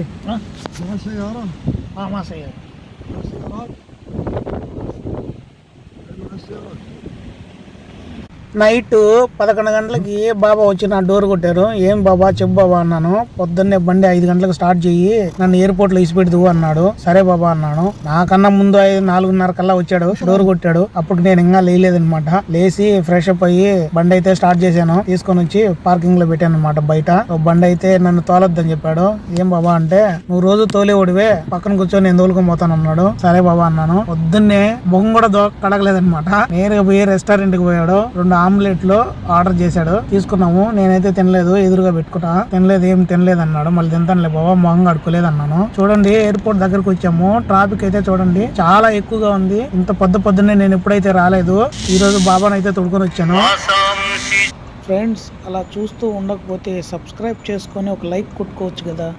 eh. Ha? Mga sayara. Ah, mga sayara. Mga sayara. Night పదకొండు గంటలకి బాబా వచ్చి నా డోర్ కొట్టారు. ఏం బాబా చెప్పు బాబా అన్నాను. పొద్దున్నే బండి ఐదు గంటలకు స్టార్ట్ చెయ్యి. నన్ను ఎయిర్పోర్ట్లో ఇసిపెడుతూ అన్నాడు. సరే బాబా అన్నాను. నాకన్నా ముందు ఐదు నాలుగున్నర కల్లా వచ్చాడు. డోర్ కొట్టాడు. అప్పుడు నేను ఇంకా లేలేదనమాట లేచి ఫ్రెష్ అప్ అయ్యి బండి అయితే స్టార్ట్ చేశాను. తీసుకొని వచ్చి పార్కింగ్లో పెట్టాను అనమాట బయట. ఓ బండి అయితే నన్ను తోలొద్దని చెప్పాడు. ఏం బాబా అంటే నువ్వు రోజు తోలే ఒడివే. పక్కన కూర్చొని నేను తోలుకొని పోతాను అన్నాడు. సరే బాబా అన్నాను. పొద్దున్నే మొహం కూడా కడగలేదనమాట నేరుగా పోయి రెస్టారెంట్కి పోయాడు. రెండు ఆమ్లెట్లు ఆర్డర్ చేశాడు. తీసుకున్నాము. నేనైతే తినలేదు. ఎదురుగా పెట్టుకున్నా తినలేదు ఏం తినలేదు అన్నాడు. మళ్ళీ తింటానులే బాబా మొహం కడుకోలేదు అన్నాను. చూడండి ఎయిర్పోర్ట్ దగ్గరకు వచ్చాము. ట్రాఫిక్ అయితే చూడండి చాలా ఎక్కువగా ఉంది. ఇంత పొద్దు పొద్దున్నే నేను ఎప్పుడైతే రాలేదు ఈ రోజు బాబాను అయితే తొడుకొని వచ్చాను. ఫ్రెండ్స్ అలా చూస్తూ ఉండకపోతే సబ్స్క్రైబ్ చేసుకొని ఒక లైక్ కొట్టుకోవచ్చు కదా.